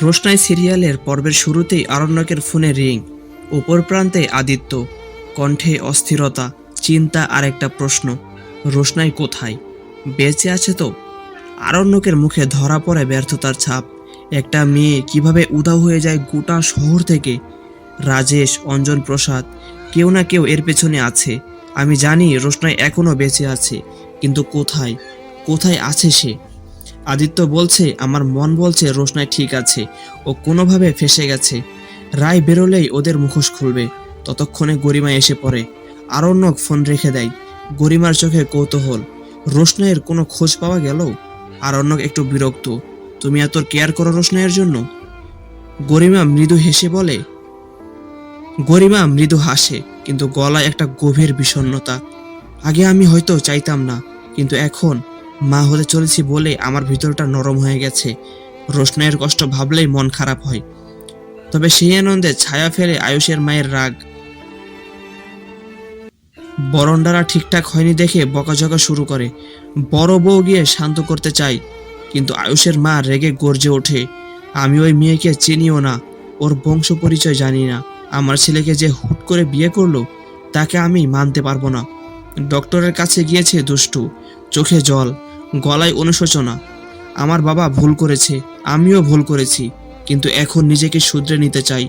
রোশনাই সিরিয়ালের পর্বের শুরুতেই আরণ্যকের ফোনে রিং, উপর প্রান্তে আদিত্য, কণ্ঠে অস্থিরতা, চিন্তা আর একটা প্রশ্ন, রোশনাই কোথায়? বেঁচে আছে তো? আরণ্যকের মুখে ধরা পড়ে ব্যর্থতার ছাপ, একটা মেয়ে কীভাবে উধাও হয়ে যায় গোটা শহর থেকে? রাজেশ, অঞ্জন প্রসাদ, কেউ না কেউ এর পেছনে আছে। আমি জানি রোশনাই এখনও বেঁচে আছে, কিন্তু কোথায়? কোথায় আছে সে? আদিত্য বলছে, আমার মন বলছে রোশনাই ঠিক আছে। ও কোনোভাবে ফেসে গেছে। রায় বেরোলেই ওদের মুখোশ খুলবে। ততক্ষণে গরিমা এসে পড়ে। আরণ্যক ফোন রেখে দেয়। গরিমার চোখে কৌতূহল। রোশনাইয়ের কোনো খোঁজ পাওয়া গেল? আরণ্যক একটু বিরক্ত। তুমি এত কেয়ার করো রোশনাইয়ের জন্য? গরিমা মৃদু হেসে বলে, গরিমা মৃদু হাসে, কিন্তু গলায় একটা গভীর বিষণ্ণতা। আগে আমি হয়তো চাইতাম না, কিন্তু এখন মা হতে চলেছি বলে আমার ভিতরটা নরম হয়ে গেছে। রোশনাইয়ের কষ্ট ভাবলেই মন খারাপ হয়। তবে সেই আনন্দে ছায়া ফেলে আয়ুষের মায়ের রাগ। বরণডারা ঠিকঠাক হয়নি দেখে বকাঝকা শুরু করে। বড় বউ গিয়ে শান্ত করতে চাই কিন্তু আয়ুষের মা রেগে গর্জে ওঠে। আমি ওই মেয়েকে চিনিও না, ওর বংশ পরিচয় জানি না। আমার ছেলেকে যে হুট করে বিয়ে করল, তাকে আমি মানতে পারব না। ডক্টরের কাছে গিয়েছে দুষ্টু, চোখে জল। গলায় অনুশোচনা। আমার বাবা ভুল করেছে, আমিও ভুল করেছি, কিন্তু এখন নিজেকে শুধরে নিতে চাই।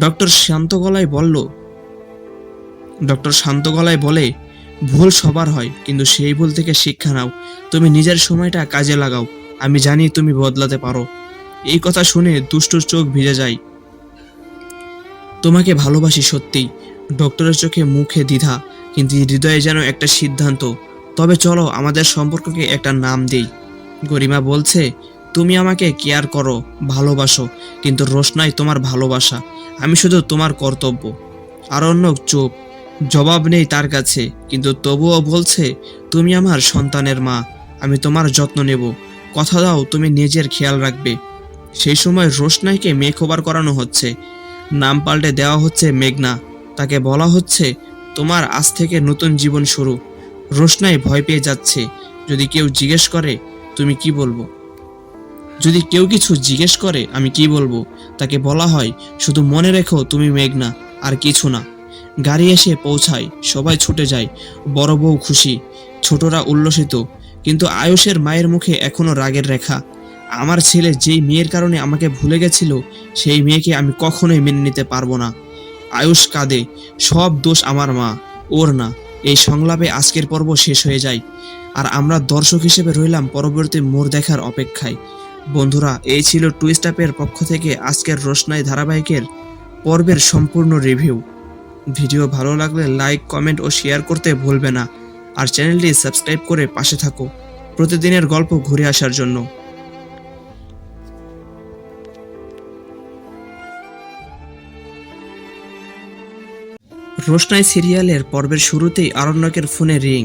ডক্টর শান্ত গলায় বলল, ডক্টর শান্ত গলায় বলে, ভুল সবার হয়, কিন্তু সেই ভুল থেকে শিক্ষা নাও। তুমি নিজের সময়টা কাজে লাগাও, আমি জানি তুমি বদলাতে পারো। এই কথা শুনে দুষ্টুর চোখ ভিজে যায়। তোমাকে ভালোবাসি সত্যিই, ডক্টরের চোখে মুখে দ্বিধা, কিন্তু হৃদয়ে যেন একটা সিদ্ধান্ত। তবে চলো আমাদের সম্পর্ককে একটা নাম দেই। গরিমা বলছে, তুমি আমাকে কেয়ার করো, ভালোবাসো, কিন্তু রোশনাই তোমার ভালোবাসা। আমি শুধু তোমার কর্তব্য। আরণ্যক চুপ। জবাব নেই তার কাছে, কিন্তু তবুও বলছে, তুমি আমার সন্তানের মা, আমি তোমার যত্ন নেব। কথা দাও, তুমি নিজের খেয়াল রাখবে। সেই সময় রোশনাইকে মেকওভার করানো হচ্ছে। নাম পাল্টে দেওয়া হচ্ছে মেঘনা। তাকে বলা হচ্ছে, তোমার আজ থেকে নতুন জীবন শুরু। রোশনাই ভয় পেয়ে যাচ্ছে। যদি কেউ জিজ্ঞেস করে, তুমি কি বলব? যদি কেউ কিছু জিজ্ঞেস করে, আমি কি বলব? তাকে বলা হয়, শুধু মনে রেখো তুমি মেঘনা আর কিছু না। গাড়ি এসে পৌঁছায়, সবাই ছুটে যায়, বড় বউ খুশি, ছোটরা উল্লসিত, কিন্তু আয়ুষের মায়ের মুখে এখনও রাগের রেখা। আমার ছেলে যেই মেয়ের কারণে আমাকে ভুলে গেছিল, সেই মেয়েকে আমি কখনোই মেনে নিতে পারব না। আয়ুষ কাঁদে, সব দোষ আমার মা, ওর না। এই সংলাপে আজকের পর্ব শেষ হয়ে যায়। আর আমরা দর্শক হিসেবে রইলাম পরবর্তী মোড় দেখার অপেক্ষায়। বন্ধুরা, এই ছিল টুইস্টাপের পক্ষ থেকে আজকের রোশনাই ধারাবাহিকের পর্বের সম্পূর্ণ রিভিউ ভিডিও ভালো লাগলে লাইক কমেন্ট ও শেয়ার করতে ভুলবে না। আর চ্যানেলটি সাবস্ক্রাইব করে পাশে থাকো। প্রতিদিনের গল্প ঘুরে আসার জন্য। রোশনাই সিরিয়ালের পর্বের শুরুতেই আরণ্যকের ফোনে রিং,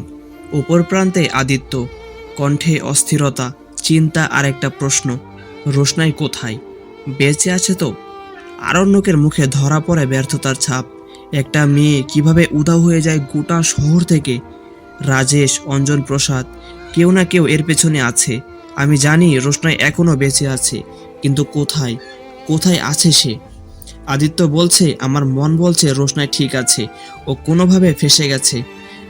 উপর প্রান্তে আদিত্য, কণ্ঠে অস্থিরতা, চিন্তা আর একটা প্রশ্ন, রোশনাই কোথায়? বেঁচে আছে তো? আরণ্যকের মুখে ধরা পড়ে ব্যর্থতার ছাপ, একটা মেয়ে কীভাবে উধাও হয়ে যায় গোটা শহর থেকে? রাজেশ, অঞ্জন প্রসাদ, কেউ না কেউ এর পেছনে আছে। আমি জানি রোশনাই এখনও বেঁচে আছে, কিন্তু কোথায়? কোথায় আছে সে? আদিত্য বলছে, আমার মন বলছে রোশনাই ঠিক আছে। ও কোনোভাবে ফেসে গেছে।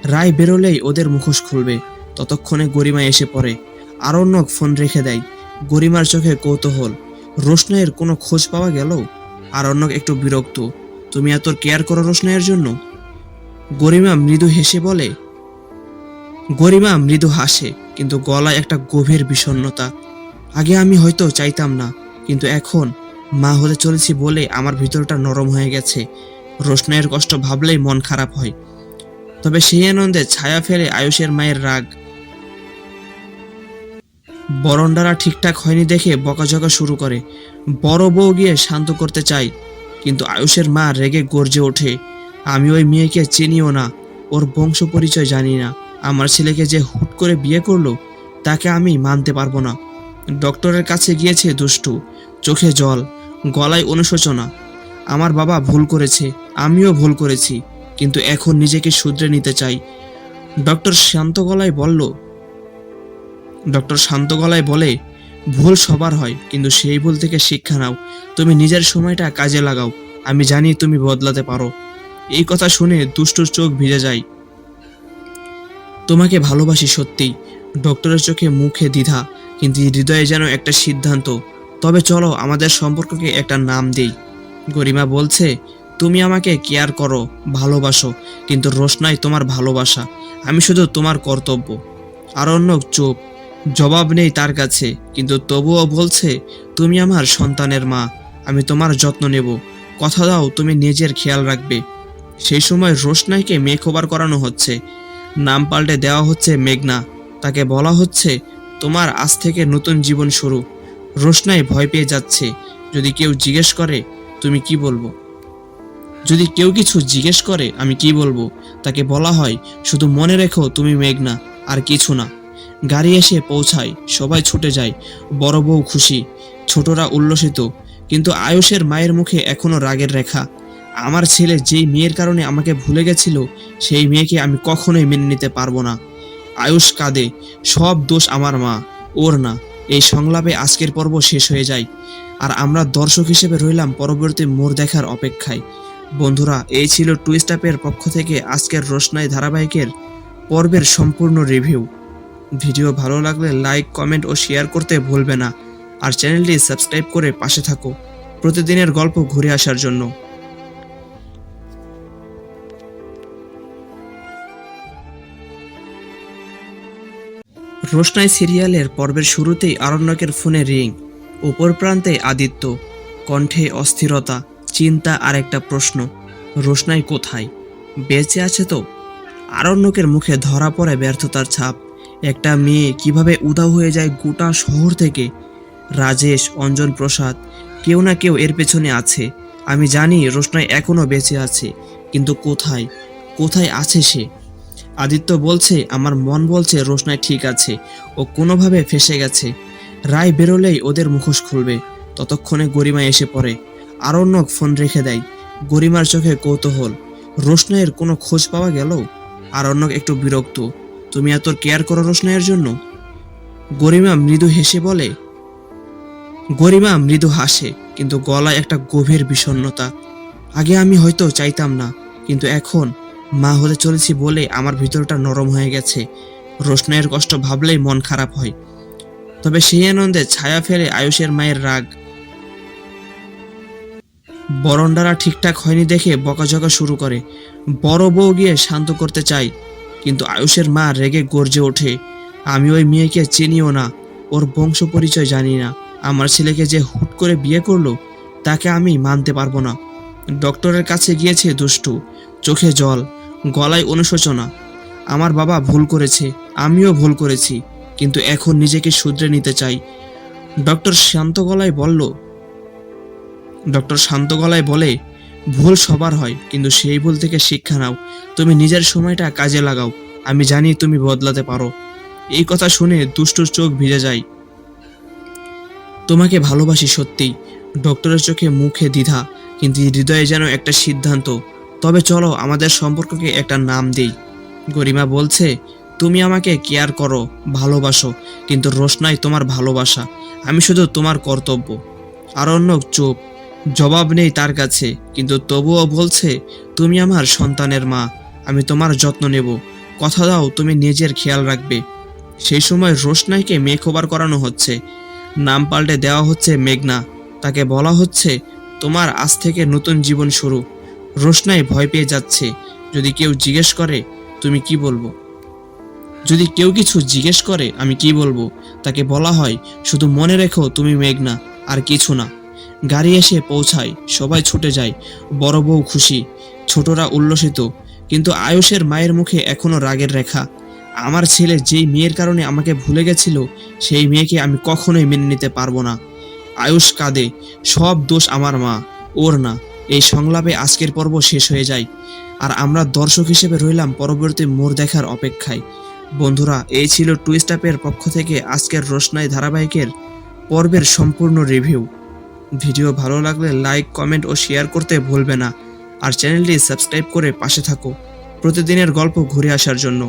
রায় বেরোলেই ওদের মুখোশ খুলবে। ততক্ষণে গরিমা এসে পড়ে। আরণ্যক ফোন রেখে দেয়। গরিমার চোখে কৌতূহল। রোশনাইয়ের কোনো খোঁজ পাওয়া গেল? আরণ্যক একটু বিরক্ত। তুমি এত কেয়ার করো রোশনাইয়ের জন্য? গরিমা মৃদু হেসে বলে, গরিমা মৃদু হাসে, কিন্তু গলায় একটা গভীর বিষণ্ণতা। আগে আমি হয়তো চাইতাম না, কিন্তু এখন মা হতে চলেছি বলে আমার ভিতরটা নরম হয়ে গেছে। রোশনাইয়ের কষ্ট ভাবলেই মন খারাপ হয়। তবে সেই আনন্দে ছায়া ফেলে আয়ুষের মায়ের রাগ। বরণডারা ঠিকঠাক হয়নি দেখে বকাঝকা শুরু করে। বড় বউ গিয়ে শান্ত করতে চাই, কিন্তু আয়ুষের মা রেগে গর্জে ওঠে। আমি ওই মেয়েকে চিনিও না, ওর বংশ পরিচয় জানি না। আমার ছেলেকে যে হুট করে বিয়ে করল, তাকে আমি মানতে পারব না। ডক্টরের কাছে গিয়েছে দুষ্টু, চোখে জল। গলায় অনুশোচনা। আমার বাবা ভুল করেছে, আমিও ভুল করেছি, কিন্তু এখন নিজেকে শুধরে নিতে চাই। ডক্টর শান্ত গলায় বলল, ডক্টর শান্ত গলায় বলে, ভুল সবার হয়, কিন্তু সেই ভুল থেকে শিক্ষা নাও। তুমি নিজের সময়টা কাজে লাগাও, আমি জানি তুমি বদলাতে পারো। এই কথা শুনে দুষ্টুর চোখ ভিজে যায়। তোমাকে ভালোবাসি সত্যিই, ডক্টরের চোখে মুখে দ্বিধা, কিন্তু হৃদয়ে যেন একটা সিদ্ধান্ত। তবে চলো আমাদের সম্পর্ককে একটা নাম দেই। গরিমা বলছে, তুমি আমাকে কেয়ার করো, ভালোবাসো, কিন্তু রোশনাই তোমার ভালোবাসা। আমি শুধু তোমার কর্তব্য। আরণ্যক চুপ। জবাব নেই তার কাছে, কিন্তু তবুও বলছে, তুমি আমার সন্তানের মা, আমি তোমার যত্ন নেব। কথা দাও, তুমি নিজের খেয়াল রাখবে। সেই সময় রোশনাইকে মেকওভার করানো হচ্ছে। নাম পাল্টে দেওয়া হচ্ছে মেঘনা। তাকে বলা হচ্ছে, তোমার আজ থেকে নতুন জীবন শুরু। রোশনাই ভয় পেয়ে যাচ্ছে। যদি কেউ জিজ্ঞেস করে, তুমি কি বলব? যদি কেউ কিছু জিজ্ঞেস করে, আমি কি বলব? তাকে বলা হয়, শুধু মনে রেখো তুমি মেঘনা আর কিছু না। গাড়ি এসে পৌঁছায়, সবাই ছুটে যায়, বড় বউ খুশি, ছোটরা উল্লসিত, কিন্তু আয়ুষের মায়ের মুখে এখনও রাগের রেখা। আমার ছেলে যেই মেয়ের কারণে আমাকে ভুলে গেছিল, সেই মেয়েকে আমি কখনোই মেনে নিতে পারব না। আয়ুষ কাঁদে, সব দোষ আমার মা, ওর না। এই সংলাপে আজকের পর্ব শেষ হয়ে যায়। আর আমরা দর্শক হিসেবে রইলাম পরবর্তী মোড় দেখার অপেক্ষায়। বন্ধুরা, এই ছিল টুইস্টাপের পক্ষ থেকে আজকের রোশনাই ধারাবাহিকের পর্বের সম্পূর্ণ রিভিউ ভিডিও ভালো লাগলে লাইক কমেন্ট ও শেয়ার করতে ভুলবে না। আর চ্যানেলটি সাবস্ক্রাইব করে পাশে থাকো। প্রতিদিনের গল্প ঘুরে আসার জন্য। রোশনাই সিরিয়ালের পর্বের শুরুতেই আরণ্যকের ফোনে রিং, উপর প্রান্তে আদিত্য, কণ্ঠে অস্থিরতা, চিন্তা আর একটা প্রশ্ন, রোশনাই কোথায়? বেঁচে আছে তো? আরণ্যকের মুখে ধরা পড়ে ব্যর্থতার ছাপ, একটা মেয়ে কীভাবে উধাও হয়ে যায় গোটা শহর থেকে? রাজেশ, অঞ্জন প্রসাদ, কেউ না কেউ এর পেছনে আছে। আমি জানি রোশনাই এখনও বেঁচে আছে, কিন্তু কোথায়? কোথায় আছে সে? আদিত্য বলছে, আমার মন বলছে রোশনাই ঠিক আছে। ও কোনোভাবে ফেসে গেছে। রায় বেরোলেই ওদের মুখোশ খুলবে। ততক্ষণে গরিমা এসে পড়ে। আরণ্যক ফোন রেখে দেয়। গরিমার চোখে কৌতূহল। রোশনাইয়ের কোনো খোঁজ পাওয়া গেল? আরণ্যক একটু বিরক্ত। তুমি এত কেয়ার করো রোশনাইয়ের জন্য? গরিমা মৃদু হেসে বলে, গরিমা মৃদু হাসে, কিন্তু গলায় একটা গভীর বিষণ্ণতা। আগে আমি হয়তো চাইতাম না, কিন্তু এখন মা হতে চলেছি বলে আমার ভিতরটা নরম হয়ে গেছে। রোশনাইয়ের কষ্ট ভাবলেই মন খারাপ হয়। তবে সেই আনন্দে ছায়া ফেলে আয়ুষের মায়ের রাগ। বরণডারা ঠিকঠাক হয়নি দেখে বকাঝকা শুরু করে। বড় বউ গিয়ে শান্ত করতে চাই কিন্তু আয়ুষের মা রেগে গর্জে ওঠে। আমি ওই মেয়েকে চিনিও না, ওর বংশ পরিচয় জানি না। আমার ছেলেকে যে হুট করে বিয়ে করল, তাকে আমি মানতে পারব না। ডক্টরের কাছে গিয়েছে দুষ্টু, চোখে জল। গলায় অনুশোচনা। আমার বাবা ভুল করেছে, আমিও ভুল করেছি, কিন্তু এখন নিজেকে শুধরে নিতে চাই। ডক্টর শান্ত গলায় বলল, ডক্টর শান্ত গলায় বলে, ভুল সবার হয়, কিন্তু সেই ভুল থেকে শিক্ষা নাও। তুমি নিজের সময়টা কাজে লাগাও, আমি জানি তুমি বদলাতে পারো। এই কথা শুনে দুষ্টুর চোখ ভিজে যায়। তোমাকে ভালোবাসি সত্যিই, ডক্টরের চোখে মুখে দ্বিধা, কিন্তু হৃদয়ে যেন একটা সিদ্ধান্ত। তবে চলো আমাদের সম্পর্ককে একটা নাম দেই। গরিমা বলছে, তুমি আমাকে কেয়ার করো, ভালোবাসো, কিন্তু রোশনাই তোমার ভালোবাসা। আমি শুধু তোমার কর্তব্য। আরণ্যক চুপ। জবাব নেই তার কাছে, কিন্তু তবুও বলছে, তুমি আমার সন্তানের মা, আমি তোমার যত্ন নেব। কথা দাও, তুমি নিজের খেয়াল রাখবে। সেই সময় রোশনাইকে মেকওভার করানো হচ্ছে। নাম পাল্টে দেওয়া হচ্ছে মেঘনা। তাকে বলা হচ্ছে, তোমার আজ থেকে নতুন জীবন শুরু। রোশনাই ভয় পেয়ে যাচ্ছে। যদি কেউ জিজ্ঞেস করে, তুমি কি বলব? যদি কেউ কিছু জিজ্ঞেস করে, আমি কি বলব? তাকে বলা হয়, শুধু মনে রেখো তুমি মেঘনা, আর কিছু না। গাড়ি এসে পৌঁছায়, সবাই ছুটে যায়, বড় বউ খুশি, ছোটরা উল্লসিত, কিন্তু আয়ুষের মায়ের মুখে এখনও রাগের রেখা। আমার ছেলে যেই মেয়ের কারণে আমাকে ভুলে গেছিল, সেই মেয়েকে আমি কখনোই মেনে নিতে পারব না। আয়ুষ কাঁদে, সব দোষ আমার মা, ওর না। এই সংলাপে আজকের পর্ব শেষ হয়ে যায়। আর আমরা দর্শক হিসেবে রইলাম পরবর্তী মোড় দেখার অপেক্ষায়। বন্ধুরা, এই ছিল টুইস্টাপের পক্ষ থেকে আজকের রোশনাই ধারাবাহিকের পর্বের সম্পূর্ণ রিভিউ ভিডিও ভালো লাগলে লাইক কমেন্ট ও শেয়ার করতে ভুলবে না। আর চ্যানেলটি সাবস্ক্রাইব করে পাশে থাকো। প্রতিদিনের গল্প ঘুরে আসার জন্য।